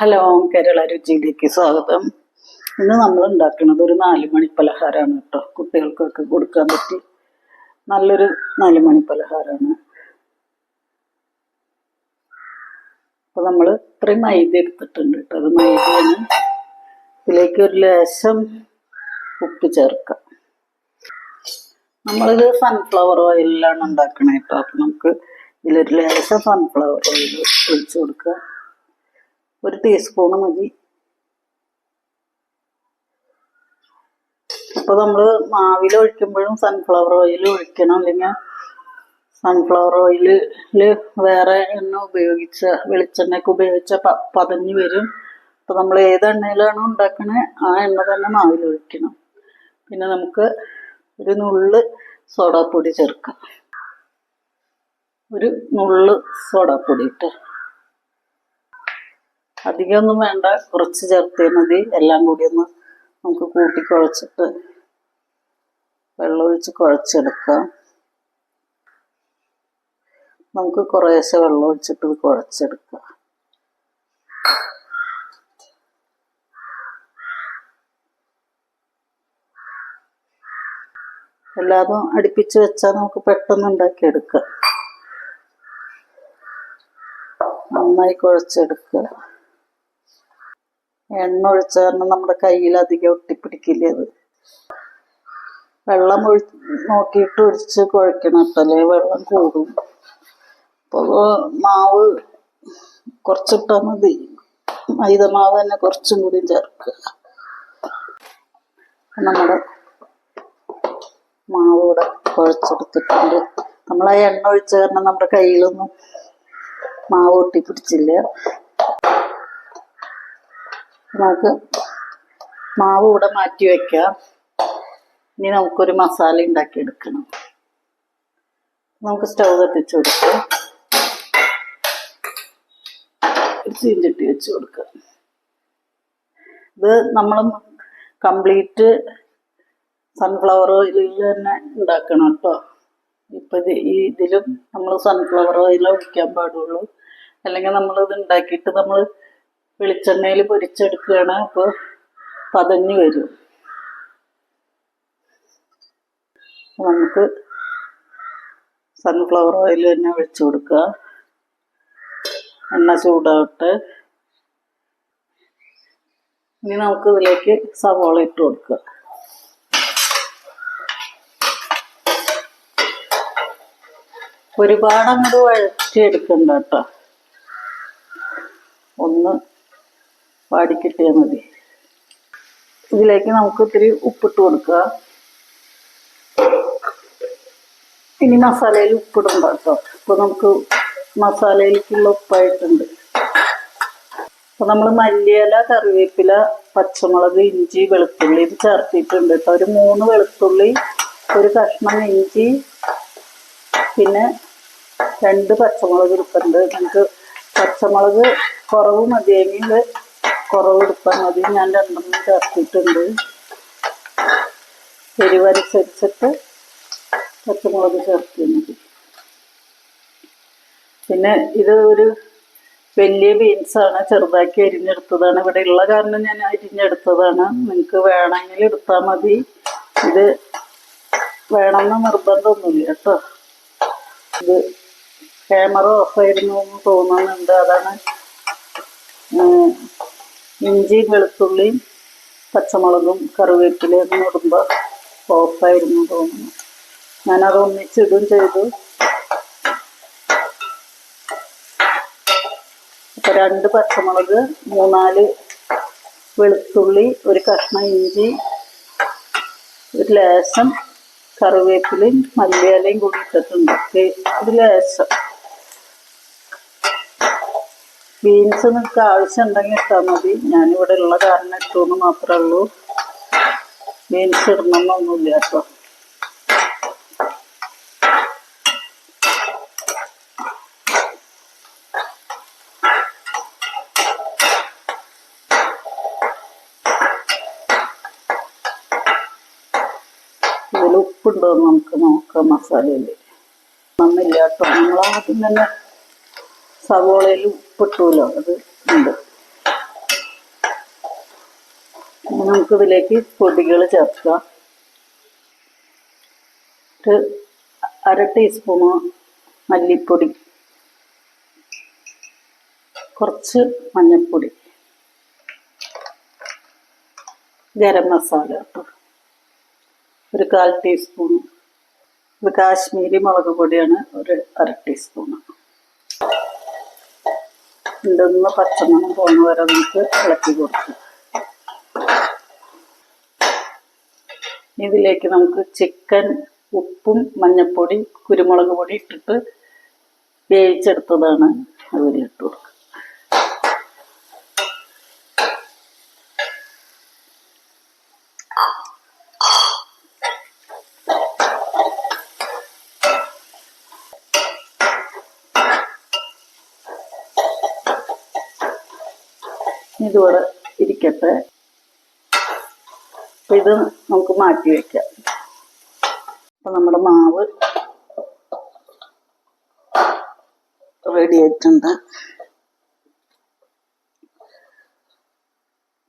Hello Kerala രുചിയിലേക്ക് സ്വാഗതം. ഇന്ന് നമ്മൾ ഉണ്ടാക്കുന്നത് ഒരു നാല് മണി പലഹാരമാണ് കേട്ടോ. കുട്ടികൾക്കൊക്കെ കൊടുക്കാൻ പറ്റി നല്ലൊരു നാല് മണി പലഹാരമാണ്. അപ്പോൾ നമ്മൾ ഇത്രയും മൈദ എടുത്തിട്ടുണ്ട് കേട്ടോ. അത് മൈദയാണ്. ഇതിലേക്ക് ഒരു ലേശം ഉപ്പ് ചേർക്കാം. നമ്മളിത് സൺഫ്ലവർ ഓയിലാണ് ഉണ്ടാക്കണേ കേട്ടോ. അപ്പം നമുക്ക് ഇതിലൊരു ലേശം സൺഫ്ലവർ ഓയിൽ ഒഴിച്ചു കൊടുക്കുക ഒരു ടീസ്പൂണ് മതി. അപ്പോൾ നമ്മൾ മാവിൽ ഒഴിക്കുമ്പോഴും സൺഫ്ലവർ ഓയിൽ ഒഴിക്കണം. അല്ലെങ്കിൽ സൺഫ്ലവർ ഓയിലിൽ വേറെ എണ്ണ ഉപയോഗിച്ച വെളിച്ചെണ്ണയൊക്കെ ഉപയോഗിച്ച പ പതഞ്ഞ് വരും. അപ്പോൾ നമ്മൾ ഏത് എണ്ണയിലാണോ ഉണ്ടാക്കണേ ആ എണ്ണ തന്നെ മാവിൽ ഒഴിക്കണം. പിന്നെ നമുക്ക് ഒരു നുള്ള് സോഡാപ്പൊടി ചേർക്കാം. ഒരു നുള്ള് സോഡാപ്പൊടി ഇട്ട്. അധികമൊന്നും വേണ്ട. കുറച്ച് ചേർത്തിയാൽ മതി. എല്ലാം കൂടി ഒന്ന് നമുക്ക് കൂട്ടി കുഴച്ചിട്ട് വെള്ളമൊഴിച്ച് കുഴച്ചെടുക്കാം. നമുക്ക് കുറേശ്ശെ വെള്ളം ഒഴിച്ചിട്ട് ഇത് കുഴച്ചെടുക്കാം. എല്ലാതും അടുപ്പിച്ച് വെച്ചാൽ നമുക്ക് പെട്ടെന്ന് ഉണ്ടാക്കിയെടുക്കാം. നന്നായി കുഴച്ചെടുക്കുക എണ്ണ ഒഴിച്ച കാരണം നമ്മുടെ കയ്യിൽ അധികം ഒട്ടിപ്പിടിക്കില്ല അത് വെള്ളം ഒഴി നോക്കിയിട്ട് ഒഴിച്ച് കുഴക്കണം കേട്ടോ വെള്ളം കൂടും. അപ്പോൾ മാവ് കുറച്ചിട്ടാൽ മതി. മൈദ മാവ് തന്നെ കുറച്ചും കൂടി ചേർക്കുക. നമ്മുടെ മാവ് ഇവിടെ കുഴച്ചെടുത്തിട്ടുണ്ട്. നമ്മൾ ആ എണ്ണ ഒഴിച്ച കാരണം നമ്മുടെ കയ്യിലൊന്നും മാവ് ഒട്ടിപ്പിടിച്ചില്ല. നമുക്ക് മാവ് ഇവിടെ മാറ്റി വെക്കാം. ഇനി നമുക്കൊരു മസാല ഉണ്ടാക്കി എടുക്കണം നമുക്ക് സ്റ്റൗ കത്തിച്ച് കൊടുക്കാം. ചീഞ്ചട്ടി വെച്ച് കൊടുക്കുക ഇത് നമ്മൾ കംപ്ലീറ്റ് സൺഫ്ലവർ ഓയിലിൽ തന്നെ ഉണ്ടാക്കണം കേട്ടോ. ഇപ്പം ഈ ഇതിലും നമ്മൾ സൺഫ്ലവർ ഓയിൽ ഒഴിക്കാൻ പാടുള്ളൂ. അല്ലെങ്കിൽ ഇത് ഉണ്ടാക്കിയിട്ട് നമ്മൾ വെളിച്ചെണ്ണയിൽ പൊരിച്ചെടുക്കുകയാണ്. അപ്പോൾ പതഞ്ഞു വരും. നമുക്ക് സൺഫ്ലവർ ഓയിൽ തന്നെ ഒഴിച്ചു കൊടുക്കുക. എണ്ണ ചൂടാവട്ടെ. ഇനി നമുക്ക് ഇതിലേക്ക് സവോള ഇട്ട് കൊടുക്കുക. ഒരുപാട് അങ്ങോട്ട് വഴറ്റിയെടുക്കണ്ട കേട്ടോ. ഒന്ന് വാടിക്കിട്ടിയാൽ മതി. ഇതിലേക്ക് നമുക്ക് ഇത്തിരി ഉപ്പിട്ട് കൊടുക്കുക. ഇനി മസാലയിൽ ഉപ്പിടണ്ട കേട്ടോ. ഇപ്പോൾ നമുക്ക് മസാലയിലേക്കുള്ള ഉപ്പായിട്ടുണ്ട്. അപ്പോൾ നമ്മൾ മല്ലിയില കറിവേപ്പില പച്ചമുളക് ഇഞ്ചി വെളുത്തുള്ളി ഇത് ചേർത്തിട്ടുണ്ട് കേട്ടോ. ഒരു മൂന്ന് വെളുത്തുള്ളി ഒരു കഷ്ണം ഇഞ്ചി പിന്നെ രണ്ട് പച്ചമുളക് എടുക്കുന്നുണ്ട് നമുക്ക് പച്ചമുളക് കുറവ് മതിയെങ്കിൽ കുറവ് എടുത്താൽ മതി. ഞാൻ രണ്ടെണ്ണം ചേർത്തിട്ടുണ്ട്. എരിവനുസരിച്ചിട്ട് പച്ചമുളക് ചേർത്തിയാൽ മതി. പിന്നെ ഇത് ഒരു വലിയ ബീൻസാണ് ചെറുതാക്കി അരിഞ്ഞെടുത്തതാണ്. ഇവിടെ ഉള്ള കാരണം ഞാൻ അരിഞ്ഞെടുത്തതാണ്. നിങ്ങൾക്ക് വേണമെങ്കിൽ എടുത്താൽ മതി. ഇത് വേണമെന്ന് നിർബന്ധമൊന്നുമില്ല കേട്ടോ. ഇത് ക്യാമറ ഓഫായിരുന്നു എന്ന് തോന്നുന്നുണ്ട്. അതാണ് ഉം, വെളുത്തുള്ളി പച്ചമുളകും കറിവേപ്പിലയും ഇടുമ്പോൾ ഓഫായിരുന്നു തോന്നുന്നു. ഞാനത് ഒന്നിച്ചിടും ചെയ്തു. അപ്പൊ രണ്ട് പച്ചമുളക് മൂന്നാൽ വെളുത്തുള്ളി ഒരു കഷ്ണം ഇഞ്ചി ഒരു ലേശം കറിവേപ്പിലയും മല്ലിയിലയും കൂടി ഇട്ടിട്ടുണ്ട്. ഒരു ലേശം. ബീൻസ് നിങ്ങൾക്ക് ആവശ്യം ഉണ്ടെങ്കിൽ ഇട്ടാൽ മതി. ഞാനിവിടെ ഉള്ള കാരണം ഇട്ടുമെന്ന് മാത്രമേ ഉള്ളൂ. ബീൻസ് ഇടണമെന്നൊന്നുമില്ല കേട്ടോ. ഇതിൽ ഉപ്പുണ്ടോ നമുക്ക് നോക്കാം മസാലയിൽ. നന്നില്ല കേട്ടോ. നമ്മളാദ്യം തന്നെ സവോളയിൽ ഉപ്പിട്ടുമല്ലോ അത് ഉണ്ട്. നമുക്ക് ഇതിലേക്ക് പൊടികൾ ചേർക്കുക. ഒരു അര ടീസ്പൂണ് മല്ലിപ്പൊടി. കുറച്ച് മഞ്ഞൾപ്പൊടി. ഗരം മസാല ഒരു കാൽ ടീസ്പൂൺ ഇത് കാശ്മീരി മുളക് പൊടിയാണ് ഒരു അര ടീസ്പൂണ്. ഇതൊന്ന് പച്ചമണം പോകുന്ന വരെ നമുക്ക് ഇളക്കി കൊടുക്കാം. ഇതിലേക്ക് നമുക്ക് ചിക്കൻ ഉപ്പും മഞ്ഞൾപ്പൊടി കുരുമുളക് പൊടി ഇട്ടിട്ട് വേവിച്ചെടുത്തതാണ്. അതിലിട്ട് കൊടുക്കുക ഇതിവിടെ ഇരിക്കട്ടെ. ഇത് നമുക്ക് മാറ്റി വെക്കാം. അപ്പൊ നമ്മുടെ മാവ് റെഡി ആയിട്ടുണ്ട്.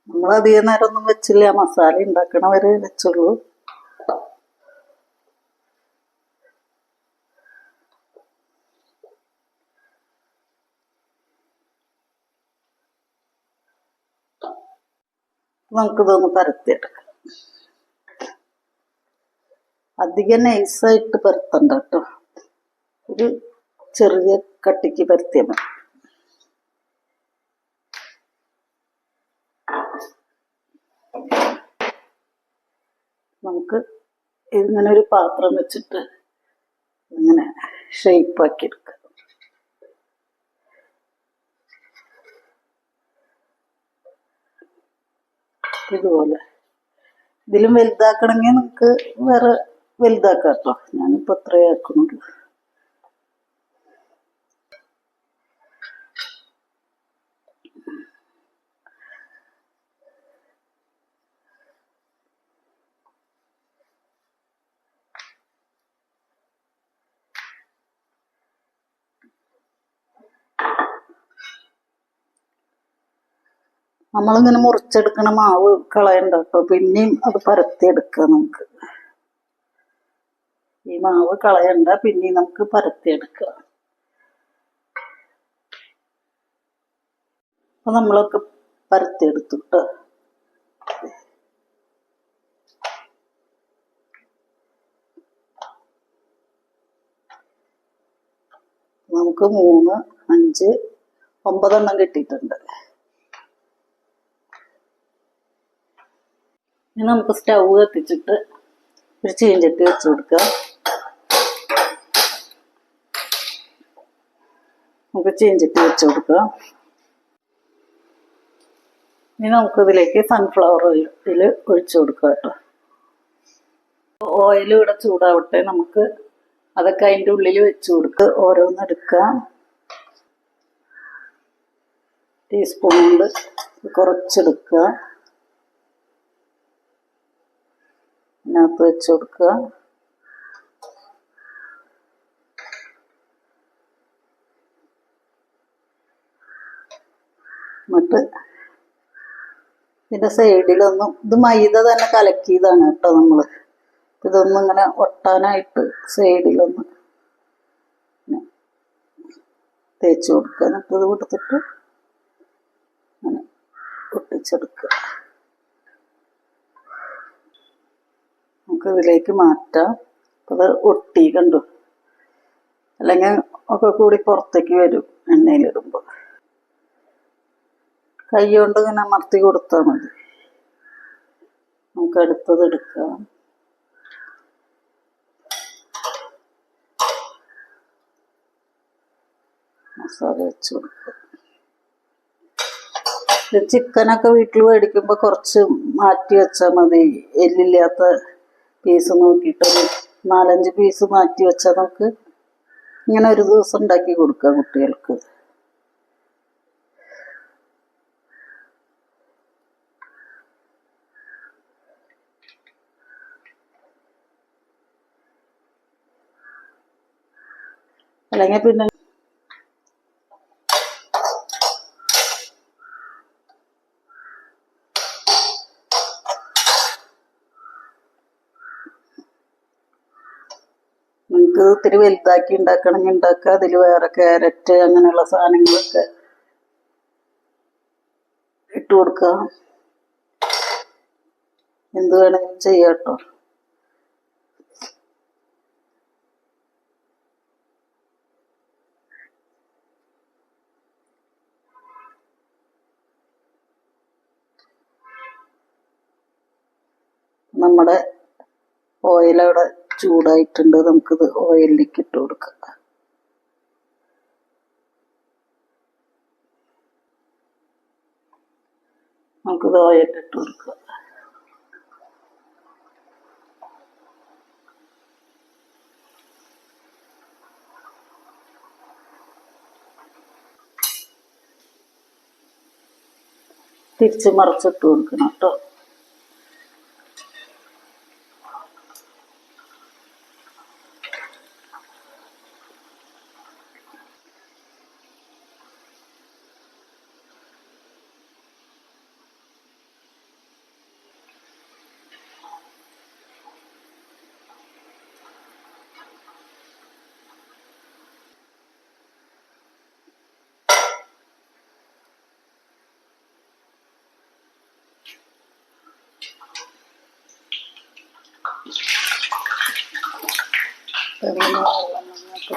നമ്മൾ അധികം നേരം ഒന്നും വെച്ചില്ല. മസാല ഉണ്ടാക്കണവരെ വെച്ചുള്ളൂ. നമുക്കിതൊന്ന് പരത്തിയെടുക്കാം. അധികം നൈസായിട്ട് പരത്തണ്ട കേട്ടോ. ഒരു ചെറിയ കട്ടിക്ക് പരത്തിയാൽ മതി. നമുക്ക് ഇങ്ങനെ ഒരു പാത്രം വെച്ചിട്ട് ഇങ്ങനെ ഷേപ്പാക്കി എടുക്കാം. ഇതുപോലെ. ഇതിലും വലുതാക്കണമെങ്കിൽ നമുക്ക് വേറെ വലുതാക്കാം കേട്ടോ. ഞാനിപ്പോൾ ഇത്രയേ നമ്മളിങ്ങനെ മുറിച്ചെടുക്കണ മാവ് കളയണ്ട. കേട്ടോ പിന്നെയും അത് പരത്തിയെടുക്കുക നമുക്ക്. ഈ മാവ് കളയണ്ട പിന്നെയും നമുക്ക് പരത്തിയെടുക്കുക അപ്പൊ നമ്മളൊക്കെ പരത്തിയെടുത്തിട്ട് നമുക്ക് മൂന്ന് അഞ്ച് ഒമ്പതെണ്ണം കിട്ടിയിട്ടുണ്ട്. ഇനി നമുക്ക് സ്റ്റൗ കത്തിച്ചിട്ട് ഒരു ചീഞ്ചട്ടി വെച്ച് കൊടുക്കാം നമുക്ക് ചീഞ്ചട്ടി വെച്ച് കൊടുക്കാം ഇനി നമുക്ക് ഇതിലേക്ക് സൺഫ്ലവർ ഓയിൽ ഒഴിച്ചു കൊടുക്കാം കേട്ടോ. ഓയിൽ ഇവിടെ ചൂടാവട്ടെ. നമുക്ക് അതൊക്കെ അതിന്റെ ഉള്ളിൽ വെച്ച് കൊടുക്കുക ഓരോന്ന് എടുക്കാം ടീസ്പൂൺ കൊണ്ട് കുറച്ചെടുക്കുക. ഇതിനകത്ത് വെച്ച് കൊടുക്കുക. എന്നിട്ട് ഇതിന്റെ സൈഡിലൊന്നും ഇത് മൈദ തന്നെ കലക്കിയതാണ് കേട്ടോ നമ്മൾ ഇതൊന്നും ഇങ്ങനെ ഒട്ടാനായിട്ട് സൈഡിലൊന്ന് തേച്ച് കൊടുക്കുക. എന്നിട്ട് ഇത് കൊടുത്തിട്ട് അങ്ങനെ ഒട്ടിച്ചെടുക്കുക നമുക്ക് ഇതിലേക്ക് മാറ്റാം. അത് ഒട്ടി കണ്ടു? അല്ലെങ്കിൽ ഒക്കെ കൂടി പുറത്തേക്ക് വരും എണ്ണയിലിടുമ്പോൾ കൈ കൊണ്ട് ഇങ്ങനെ അമർത്തി കൊടുത്താൽ മതി. നമുക്ക് അടുത്തത് എടുക്കാം. മസാല വെച്ച് കൊടുക്കുക ചിക്കനൊക്കെ വീട്ടിൽ മേടിക്കുമ്പോൾ കുറച്ച് മാറ്റി വെച്ചാൽ മതി. എല്ലില്ലാത്ത പീസ് നോക്കിയിട്ട് നാലഞ്ച് പീസ് മാറ്റി വെച്ചാൽ നമുക്ക് ഇങ്ങനെ ഒരു ദിവസം ഉണ്ടാക്കി കൊടുക്കാം കുട്ടികൾക്ക്. അല്ലെങ്കിൽ പിന്നെ നിങ്ങൾക്ക് ഇത്തിരി വലുതാക്കി ഉണ്ടാക്കണമെങ്കിൽ ഉണ്ടാക്കുക അതിൽ വേറെ ക്യാരറ്റ് അങ്ങനെയുള്ള സാധനങ്ങളൊക്കെ ഇട്ട് കൊടുക്കുക. എന്ത് വേണമെങ്കിലും ചെയ്യാം കേട്ടോ. നമ്മുടെ ഓയിലവിടെ ചൂടായിട്ടുണ്ട്. നമുക്കിത് ഓയിലിലേക്ക് ഇട്ട് കൊടുക്കാം. നമുക്കിത് ഓയിലിൽ ഇട്ട് കൊടുക്കാം. തിരിച്ച് മറിച്ചിട്ട് കൊടുക്കണം കേട്ടോ. അങ്ങനെ വെള്ളം നന്നായിട്ട്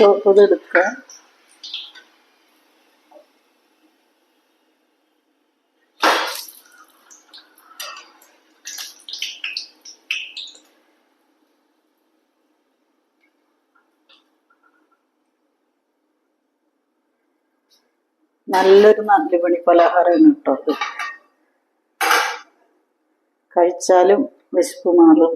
നമുക്ക് ഇതെടുക്കാം നല്ലൊരു നല്ലുപണി പലഹാരമാണ് കേട്ടോ കഴിച്ചാലും വിശപ്പ് മാറും.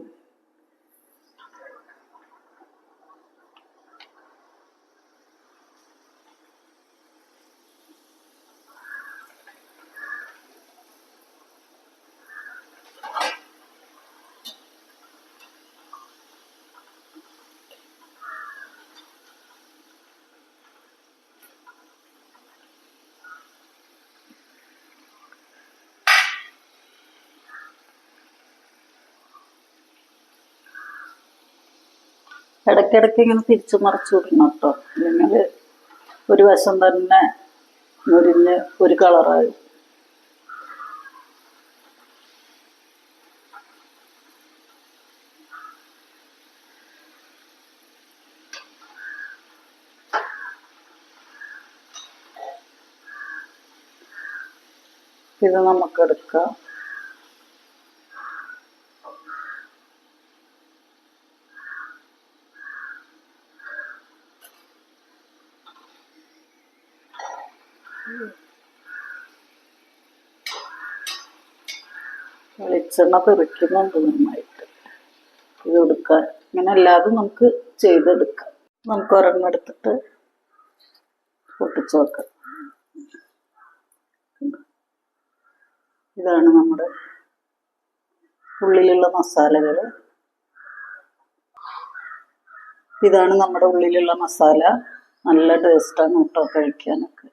ഇടയ്ക്കിടയ്ക്ക് ഇങ്ങനെ തിരിച്ചു മറിച്ചു വിടണം കേട്ടോ. അല്ലെങ്കിൽ ഒരു വശം തന്നെ മുരിഞ്ഞ് ഒരു കളറായി ഇത് നമുക്കെടുക്കാം വെളിച്ചെണ്ണ തെറിക്കുന്നുണ്ട് നന്നായിട്ട്. ഇത് എടുക്കാൻ ഇങ്ങനെ അല്ലാതെ നമുക്ക് ചെയ്തെടുക്കാം. നമുക്ക് ഒരെണ്ണം എടുത്തിട്ട് പൊട്ടിച്ചു വെക്കാം. ഇതാണ് നമ്മുടെ ഉള്ളിലുള്ള മസാലകൾ ഇതാണ് നമ്മുടെ ഉള്ളിലുള്ള മസാല. നല്ല ടേസ്റ്റാണ് കേട്ടോ കഴിക്കാനൊക്കെ.